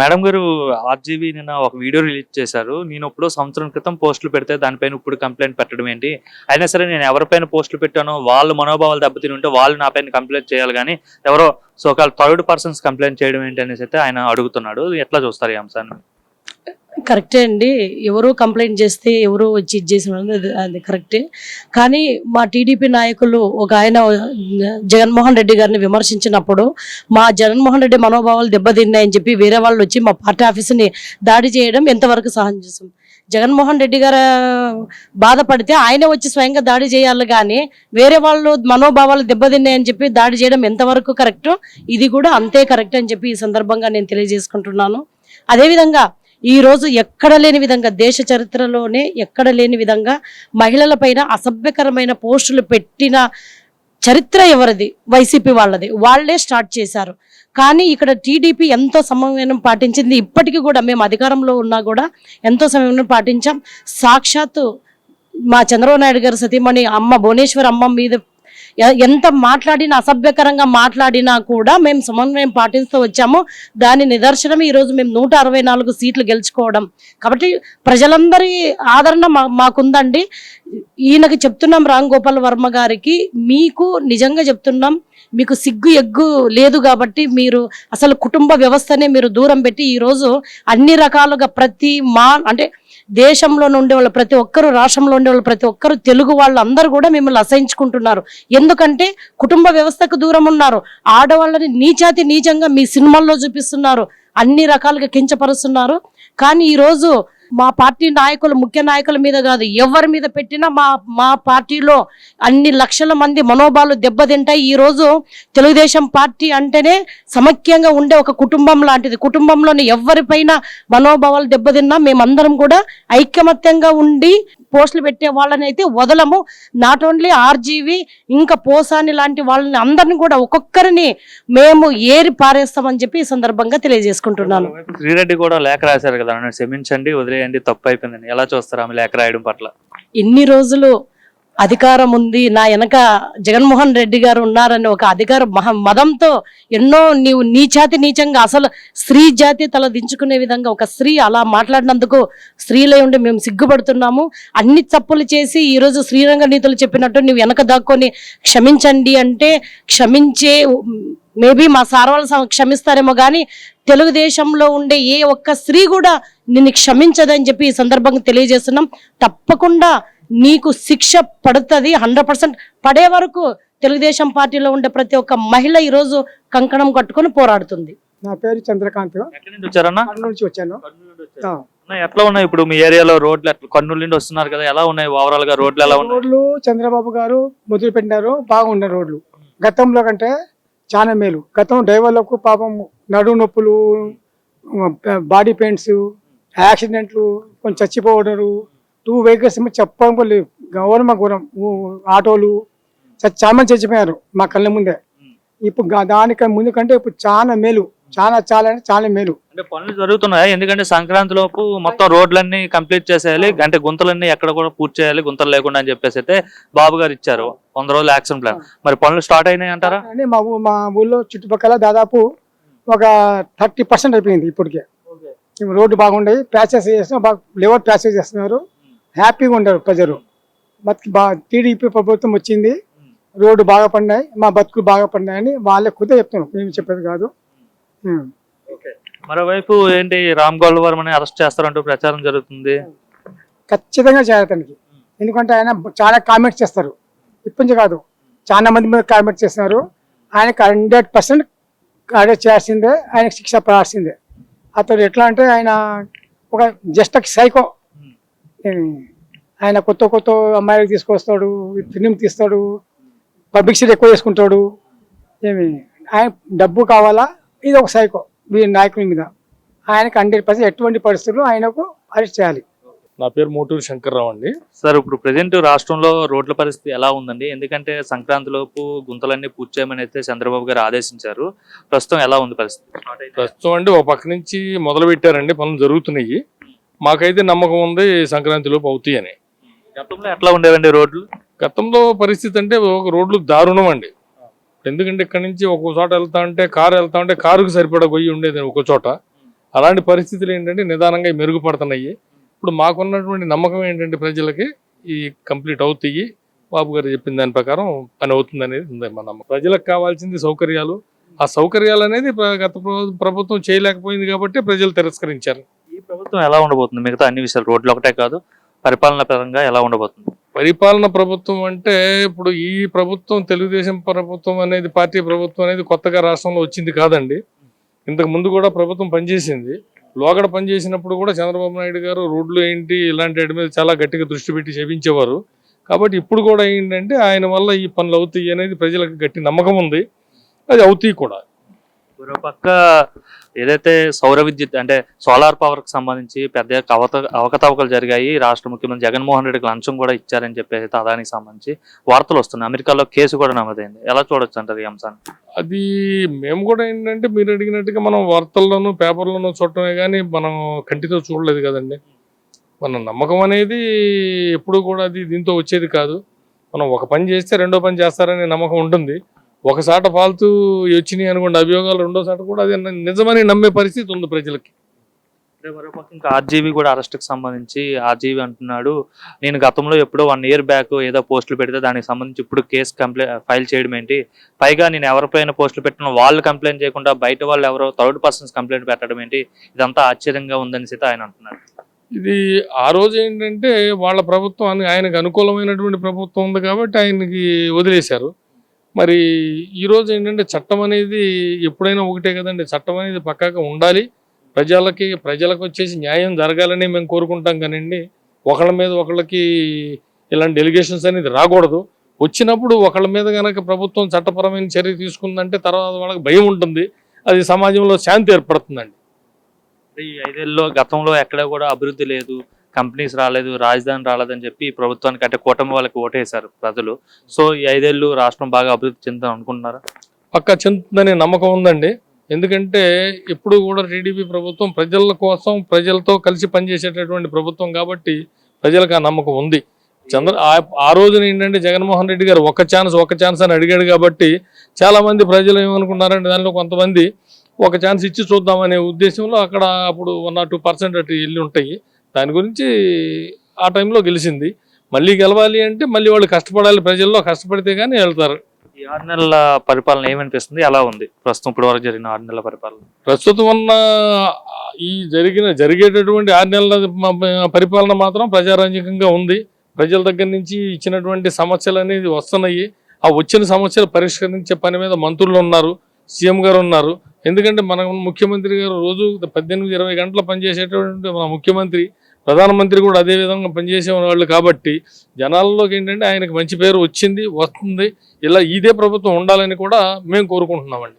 Madam గారు RGV నిన్న ఒక వీడియో రిలీజ్ చేశారు. నేను ఇప్పుడు సంవత్సరం క్రితం పోస్టులు పెడితే దానిపైన ఇప్పుడు కంప్లైంట్ పెట్టడం ఏంటి? అయినా సరే నేను ఎవరిపైన పోస్టులు పెట్టానో వాళ్ళ మనోభావాలు దెబ్బతిని ఉంటే వాళ్ళు నా పైన కంప్లైంట్ చేయాలి కానీ ఎవరో సోకాల్ థర్డ్ పర్సన్స్ కంప్లైంట్ చేయడం ఏంటి అనేసి అయితే ఆయన అడుగుతున్నాడు. ఎట్లా చూస్తారు ఈ అంశాన్ని? కరెక్టే అండి. ఎవరు కంప్లైంట్ చేస్తే ఎవరు వచ్చి ఇది చేసిన అది- కరెక్టే. కానీ మా టీడీపీ నాయకులు ఒక ఆయన జగన్మోహన్ రెడ్డి గారిని విమర్శించినప్పుడు మా జగన్మోహన్ రెడ్డి మనోభావాలు దెబ్బతిన్నాయని చెప్పి వేరే వాళ్ళు వచ్చి మా పార్టీ ఆఫీస్ని దాడి చేయడం ఎంతవరకు సహజం? జగన్మోహన్ రెడ్డి గారు బాధపడితే ఆయనే వచ్చి స్వయంగా దాడి చేయాలి కానీ వేరే వాళ్ళు మనోభావాలు దెబ్బతిన్నాయని చెప్పి దాడి చేయడం ఎంతవరకు కరెక్ట్ ఇది కూడా అంతే కరెక్ట్ అని చెప్పి ఈ సందర్భంగా నేను తెలియజేసుకుంటున్నాను. అదేవిధంగా ఈ రోజు ఎక్కడ లేని విధంగా దేశ చరిత్రలోనే ఎక్కడ లేని విధంగా మహిళల పైన అసభ్యకరమైన పోస్టులు పెట్టిన చరిత్ర ఎవరిది? వైసీపీ వాళ్ళది. వాళ్ళే స్టార్ట్ చేశారు. కానీ ఇక్కడ టీడీపీ ఎంతో సమన్వయం పాటించింది. ఇప్పటికీ కూడా మేము అధికారంలో ఉన్నా కూడా ఎంతో సమన్వయం పాటించాం. సాక్షాత్తు మా చంద్రబాబు నాయుడు గారు సతీమణి అమ్మ భువనేశ్వర్ అమ్మ మీద ఎంత మాట్లాడినా అసభ్యకరంగా మాట్లాడినా కూడా మేము సమన్వయం పాటిస్తూ వచ్చాము. దాని నిదర్శనం ఈరోజు మేము నూట అరవై నాలుగు సీట్లు గెలుచుకోవడం. కాబట్టి ప్రజలందరి ఆదరణ మా మాకుందండి. ఈయనకి చెప్తున్నాం రామ్ గోపాల్ వర్మ గారికి మీకు నిజంగా చెప్తున్నాం మీకు సిగ్గు ఎగ్గు లేదు కాబట్టి మీరు అసలు కుటుంబ వ్యవస్థనే మీరు దూరం పెట్టి ఈరోజు అన్ని రకాలుగా ప్రతి మా అంటే దేశంలో ఉండే వాళ్ళు ప్రతి ఒక్కరు రాష్ట్రంలో ఉండే వాళ్ళు ప్రతి ఒక్కరు తెలుగు వాళ్ళు అందరూ కూడా మిమ్మల్ని అసహించుకుంటున్నారు. ఎందుకంటే కుటుంబ వ్యవస్థకు దూరం ఉన్నారు. ఆడవాళ్ళని నీచాతి నీచంగా మీ సినిమాల్లో చూపిస్తున్నారు. అన్ని రకాలుగా కించపరుస్తున్నారు. కానీ ఈరోజు మా పార్టీ నాయకులు ముఖ్య నాయకుల మీద కాదు ఎవరి మీద పెట్టినా మా మా పార్టీలో అన్ని లక్షల మంది మనోభావాలు దెబ్బతింటాయి. ఈ రోజు తెలుగుదేశం పార్టీ అంటేనే సమైక్యంగా ఉండే ఒక కుటుంబం లాంటిది. కుటుంబంలోని ఎవరిపైన మనోభావాలు దెబ్బతిన్నా మేమందరం కూడా ఐకమత్యంగా ఉండి పోస్టులు పెట్టే వాళ్ళని అయితే వదలము నాట్ ఓన్లీ ఆర్జీవి ఇంకా పోసాని లాంటి వాళ్ళని అందరిని కూడా ఒక్కొక్కరిని మేము ఏరి పారేస్తామని చెప్పి ఈ సందర్భంగా తెలియజేసుకుంటున్నాను. శ్రీరెడ్డి కూడా లేఖ రాశారు కదా క్షమించండి వదిలేయండి తప్పు అయిపోయిందని. ఎలా చూస్తారు ఆమె లేఖ రాయడం పట్ల? ఇన్ని రోజులు అధికారం ఉంది. నా వెనక జగన్మోహన్ రెడ్డి గారు ఉన్నారని ఒక అధికార మహ మదంతో ఎన్నో నీవు నీచాతి నీచంగా అసలు స్త్రీ జాతి తల దించుకునే విధంగా ఒక స్త్రీ అలా మాట్లాడినందుకు స్త్రీలై ఉండి మేము సిగ్గుపడుతున్నాము. అన్ని తప్పులు చేసి ఈరోజు శ్రీరంగ నీతులు చెప్పినట్టు నీవు వెనక దాక్కొని క్షమించండి అంటే క్షమించే మేబీ మా సార్ వాళ్ళు క్షమిస్తారేమో కానీ తెలుగుదేశంలో ఉండే ఏ ఒక్క స్త్రీ కూడా నిన్ను క్షమించదని చెప్పి ఈ సందర్భంగా తెలియజేస్తున్నాం. తప్పకుండా నీకు శిక్ష పడుతుంది హండ్రెడ్ పర్సెంట్ పడే వరకు తెలుగుదేశం పార్టీలో ఉండే ప్రతి ఒక్క మహిళ ఈరోజు కంకణం కట్టుకొని పోరాడుతుంది. నా పేరు చంద్రకాంత్. ఎక్కడి నుంచి వచ్చారన్నా? కర్నూలు నుంచి వచ్చాను. ఎట్లా ఉన్నాయి ఇప్పుడు మీ ఏరియాలో రోడ్లు ఎట్లా కర్నూలు నుండి వస్తున్నారు కదా ఎలా ఉన్నాయి ఓవరాల్గా రోడ్లు ఎలా ఉన్నాయి? రోడ్లు చంద్రబాబు గారు మొదలు పెట్టినారు బాగున్నాయి రోడ్లు. గతంలో కంటే చాలా మేలు. గతం డ్రైవర్లకు పాపం నడుము నొప్పులు బాడీ పెయిన్స్ యాక్సిడెంట్లు కొంచెం చచ్చిపోవడరు టూ వెహికల్స్ ఏమో చెప్పడం కూడా లేవు గౌరవ ఘోరం ఊ- ఆటోలు. చ- చాలా మంది చచ్చిపోయారు మా కళ్ళ ముందే. ఇప్పుడు దానికంటే ముందు కంటే ఇప్పుడు చాలా మేలు. చాలా చాలా అంటే చాలా మేలు. అంటే పనులు జరుగుతున్నాయి? ఎందుకంటే సంక్రాంతి లోపు మొత్తం రోడ్లన్నీ కంప్లీట్ చేసేయాలి అంటే గుంతలన్నీ ఎక్కడ కూడా పూర్తి చేయాలి గుంతలు లేకుండా అని చెప్పేసి అయితే బాబు గారు ఇచ్చారు. వంద రోజులు యాక్షన్ ప్లాన్. మరి పనులు స్టార్ట్ అయినాయి అంటారా? అని మా మా ఊళ్ళో చుట్టుపక్కల దాదాపు ఒక థర్టీ పర్సెంట్ అయిపోయింది ఇప్పటికే. రోడ్డు బాగుండయి ప్యాచెస్ చేస్తున్నారు బాగా లెవర్ ప్యాచెస్ చేస్తున్నారు. హ్యాపీగా ఉండరు ప్రజలు. బతుకు బా టీడీపీ ప్రభుత్వం వచ్చింది రోడ్డు బాగా పడినాయి మా బతుకులు బాగా పడినాయని వాళ్ళే ఖుదే చెప్తున్నాం మేము చెప్పేది కాదు. మరోవైపు ఏంటి రామ్ గోల్డ్ వర్మని అరెస్ట్ చేస్తారంటూ ప్రచారం జరుగుతుంది. ఖచ్చితంగా చేయాలి తనకి. ఎందుకంటే ఆయన చాలా కామెంట్స్ చేస్తారు. ఇప్పటి కాదు చాలా మంది మీద కామెంట్స్ చేస్తున్నారు. ఆయనకు హండ్రెడ్ పర్సెంట్ అరెస్ట్ చేయాల్సిందే ఆయనకు శిక్ష పడాల్సిందే. అతడు ఎట్లా అంటే ఆయన ఒక జస్ట్ సైకో ఆయన కొత్త కొత్త అమ్మాయిలకు తీసుకొస్తాడు ఫిలిం తీస్తాడు పబ్లిసిటీ ఎక్కువ చేసుకుంటాడు. ఏమి ఆయన డబ్బు కావాలా? ఇది ఒక సైకో వీరి నాయకుని మీద. ఆయనకు హండ్రెడ్ పర్సెంట్ ఎటువంటి పరిస్థితుల్లో ఆయనకు అరెస్ట్ చేయాలి. నా పేరు మోటూరు శంకర్రావు అండి. సార్ ఇప్పుడు ప్రజెంట్ రాష్ట్రంలో రోడ్ల పరిస్థితి ఎలా ఉందండి? ఎందుకంటే సంక్రాంతి లోపు గుంతలన్నీ పూర్తి చేయమని అయితే చంద్రబాబు గారు ఆదేశించారు. ప్రస్తుతం ఎలా ఉంది పరిస్థితి? ప్రస్తుతం అండి ఒక పక్క నుంచి మొదలు పెట్టారండి పనులు జరుగుతున్నాయి. మాకైతే నమ్మకం ఉంది సంక్రాంతిలోపు అవుతాయి అని గతంలో ఎట్లా ఉండేవండి రోడ్లు? గతంలో పరిస్థితి అంటే ఒక రోడ్లు దారుణం అండి. ఎందుకంటే ఇక్కడ నుంచి ఒక్కో చోట వెళ్తా ఉంటే కారు వెళ్తా ఉంటే కారుకు సరిపడా గొయ్యి ఉండేది ఒక చోట. అలాంటి పరిస్థితులు ఏంటంటే నిదానంగా మెరుగుపడుతున్నాయి. ఇప్పుడు మాకున్నటువంటి నమ్మకం ఏంటంటే ప్రజలకి ఈ కంప్లీట్ అవుతాయి. బాబు గారు చెప్పిన దాని ప్రకారం పని అవుతుంది అనేది ఉంది మన నమ్మకం. ప్రజలకు కావాల్సింది సౌకర్యాలు. ఆ సౌకర్యాలు అనేది గత ప్ర- ప్రభుత్వం చేయలేకపోయింది కాబట్టి ప్రజలు తిరస్కరించారు. ఈ ప్రభుత్వం ఎలా ఉండబోతుంది? మిగతా అన్ని విషయాలు రోడ్లు ఒకటే కాదు. పరిపాలన పరంగా ఎలా ఉండబోతుంది? పరిపాలన ప్రభుత్వం అంటే ఇప్పుడు ఈ ప్రభుత్వం తెలుగుదేశం ప్రభుత్వం అనేది పార్టీ ప్రభుత్వం అనేది కొత్తగా రాష్ట్రంలో వచ్చింది కాదండి. ఇంతకు ముందు కూడా ప్రభుత్వం పనిచేసింది. లోగడ పనిచేసినప్పుడు కూడా చంద్రబాబు నాయుడు గారు రోడ్లు ఏంటి ఇలాంటి వాటి మీద చాలా గట్టిగా దృష్టి పెట్టి చేపించేవారు కాబట్టి ఇప్పుడు కూడా ఏంటంటే ఆయన వల్ల ఈ పనులు అవుతాయి అనేది ప్రజలకు గట్టి నమ్మకం ఉంది. అది అవుతాయి కూడా. మరో పక్క ఏదైతే సౌర విద్యుత్ అంటే సోలార్ పవర్కి సంబంధించి పెద్ద అవత అవకతవకలు జరిగాయి రాష్ట్ర ముఖ్యమంత్రి జగన్మోహన్ రెడ్డికి లంచం కూడా ఇచ్చారని చెప్పేసి అదానికి సంబంధించి వార్తలు వస్తున్నాయి. అమెరికాలో కేసు కూడా నమోదైంది. ఎలా చూడొచ్చు అంటారు ఈ అంశాన్ని? అది మేము కూడా ఏంటంటే మీరు అడిగినట్టుగా మనం వార్తల్లోనూ పేపర్లోనూ చూడటమే కానీ మనం కంటితో చూడలేదు కదండి. మన నమ్మకం అనేది ఎప్పుడు కూడా అది దీంతో వచ్చేది కాదు. మనం ఒక పని చేస్తే రెండో పని చేస్తారనే నమ్మకం ఉంటుంది. ఒకసాట ఫాల్తూ వచ్చినాయి అనుకోండి అభియోగాలు రెండో సాట కూడా అది నిజమని నమ్మే పరిస్థితి ఉంది ప్రజలకి. ఇంకా ఆర్జీవీ కూడా అరెస్ట్కి సంబంధించి ఆర్జీవీ అంటున్నాడు నేను గతంలో ఎప్పుడో వన్ ఇయర్ బ్యాక్ ఏదో పోస్టులు పెడితే దానికి సంబంధించి ఇప్పుడు కేసు కంప్లైంట్ ఫైల్ చేయడం ఏంటి? పైగా నేను ఎవరిపైన పోస్టులు పెట్టినా వాళ్ళు కంప్లైంట్ చేయకుండా బయట వాళ్ళు ఎవరో థర్డ్ పర్సన్స్ కంప్లైంట్ పెట్టడం ఏంటి? ఇదంతా ఆశ్చర్యంగా ఉందని సీత ఆయన అంటున్నాడు ఇది ఆ రోజు ఏంటంటే వాళ్ళ ప్రభుత్వం ఆయనకు అనుకూలమైనటువంటి ప్రభుత్వం ఉంది కాబట్టి ఆయనకి వదిలేశారు. మరి ఈరోజు ఏంటంటే చట్టం అనేది ఎప్పుడైనా ఒకటే కదండి. చట్టం అనేది పక్కాగా ఉండాలి. ప్రజలకి ప్రజలకు వచ్చేసి న్యాయం జరగాలని మేము కోరుకుంటాం కానివ్వండి ఒకళ్ళ మీద ఒకళ్ళకి ఇలాంటి డెలిగేషన్స్ అనేది రాకూడదు. వచ్చినప్పుడు ఒకళ్ళ మీద కనుక ప్రభుత్వం చట్టపరమైన చర్య తీసుకుందంటే తర్వాత వాళ్ళకి భయం ఉంటుంది. అది సమాజంలో శాంతి ఏర్పడుతుందండి. ఈ ఐదేళ్ళలో గతంలో ఎక్కడ కూడా అభివృద్ధి లేదు. కంపెనీస్ రాలేదు రాజధాని రాలేదని చెప్పి ప్రభుత్వానికి అంటే కూటమి వాళ్ళకి ఓటేశారు ప్రజలు. సో ఈ ఐదేళ్ళు రాష్ట్రం బాగా అభివృద్ధి చెందుతాం అనుకుంటున్నారా? పక్కా చెందుతుందనే నమ్మకం ఉందండి. ఎందుకంటే ఎప్పుడు కూడా టీడీపీ ప్రభుత్వం ప్రజల కోసం ప్రజలతో కలిసి పనిచేసేటటువంటి ప్రభుత్వం కాబట్టి ప్రజలకు ఆ నమ్మకం ఉంది. చంద్ర ఆ- రోజున ఏంటంటే జగన్మోహన్ రెడ్డి గారు ఒక ఛాన్స్ ఒక ఛాన్స్ అని అడిగాడు కాబట్టి చాలామంది ప్రజలు ఏమనుకున్నారంటే దానిలో కొంతమంది ఒక ఛాన్స్ ఇచ్చి చూద్దామనే ఉద్దేశంలో అక్కడ అప్పుడు వన్ ఆర్ టూ పర్సెంట్ అటు వెళ్ళి ఉంటాయి. దాని గురించి ఆ టైంలో గెలిచింది. మళ్ళీ గెలవాలి అంటే మళ్ళీ వాళ్ళు కష్టపడాలి ప్రజల్లో కష్టపడితే కానీ వెళ్తారు. ఈ ఆరు నెలల పరిపాలన ఏమనిపిస్తుంది? ఎలా ఉంది? ప్రస్తుతం ఇప్పటి వరకు జరిగిన ఆరు నెలల పరిపాలన. ప్రస్తుతం ఉన్న ఈ జరిగిన జరిగేటటువంటి ఆరు నెలల పరిపాలన మాత్రం ప్రజారంజకంగా ఉంది. ప్రజల దగ్గర నుంచి ఇచ్చినటువంటి సమస్యలు అనేది వస్తున్నాయి. ఆ వచ్చిన సమస్యలు పరిష్కరించే పని మీద మంత్రులు ఉన్నారు సీఎం గారు ఉన్నారు. ఎందుకంటే మన ముఖ్యమంత్రి గారు రోజు పద్దెనిమిది ఇరవై గంటలు పనిచేసేటటువంటి మన ముఖ్యమంత్రి ప్రధానమంత్రి కూడా అదే విధంగా పనిచేసే వాళ్ళు కాబట్టి జనాల్లోకి ఏంటంటే ఆయనకు మంచి పేరు వచ్చింది వస్తుంది. ఇలా ఇదే ప్రభుత్వం ఉండాలని కూడా మేము కోరుకుంటున్నామండి.